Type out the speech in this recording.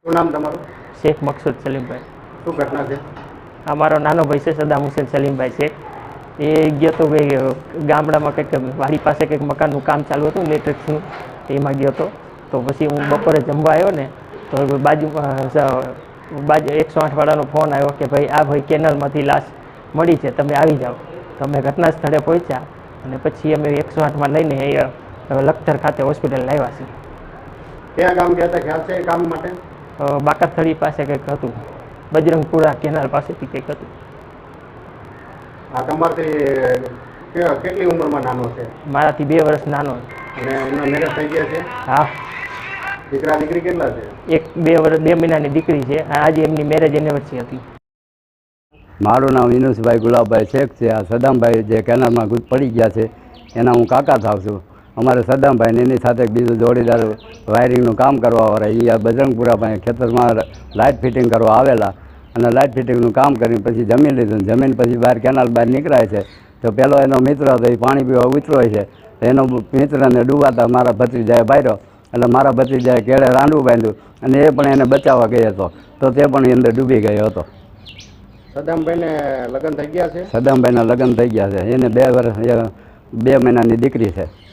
શું નામ તમારું? શેખ મકસૂદ સલીમભાઈ. શું ઘટના છે? અમારો મારો નાનો ભાઈ છે સદામ હુસેન સલીમભાઈ છે. એ ગયો તો ભાઈ ગામડામાં કંઈક વાડી પાસે કંઈક મકાનનું કામ ચાલુ હતું ઇલેક્ટ્રિક્સનું એમાં ગયો હતો તો પછી હું બપોરે જમવા આવ્યો ને તો બાજુમાં બાજુ એકસો આઠવાળાનો ફોન આવ્યો કે ભાઈ આ ભાઈ કેનલમાંથી લાશ મળી છે તમે આવી જાઓ. તો અમે ઘટના સ્થળે પહોંચ્યા અને પછી અમે એકસો આઠમાં લઈને અહીંયા લખતર ખાતે હોસ્પિટલ લાવ્યા છીએ. ક્યાં કામ ગયા હતા? ખ્યાલ છે કામ માટે? અ, બાકાથળી પાસે કંઈક હતું. બજરંગપુરા કેનાલ પાસેથી કંઈક હતું. આ તમારથી કેટલી ઉંમરમાં નાનો છે? મારાથી બે વર્ષ નાનો અને એમના મેરેજ થઈ ગયા છે? હા. દીકરા દીકરી કેટલા છે? એક બે વર્ષ બે મહિનાની દીકરી છે. આજે એમની મેરેજ એનિવર્સરી હતી. મારું નામ વિનુસભાઈ ગુલાબભાઈ શેખ છે. આ સદામભાઈ જે કેનાલમાં પડી ગયા છે એના હું કાકા થાવ છું. અમારે સદામભાઈને એની સાથે બીજું જોડીદાર વાયરિંગનું કામ કરવાવાળા એ આ બજરંગપુરા પાસે ખેતરમાં લાઇટ ફિટિંગ કરવા આવેલા. અને લાઇટ ફિટિંગનું કામ કરીને પછી જમીન લીધું. જમીન પછી બહાર કેનાલ બહાર નીકળાય છે. તો પેલો એનો મિત્ર હતો એ પાણી પીવા ઉતરો છે. તો એનો મિત્રને ડૂબાતા મારા ભત્રીજાએ બાર્યો એટલે મારા ભત્રીજાએ કેળે રાંડું બાંધ્યું અને એ પણ એને બચાવવા ગયો હતો. તો તે પણ એ અંદર ડૂબી ગયો હતો. સદામભાઈને લગ્ન થઈ ગયા છે? સદામભાઈના લગ્ન થઈ ગયા છે. એને બે વર્ષ બે મહિનાની દીકરી છે.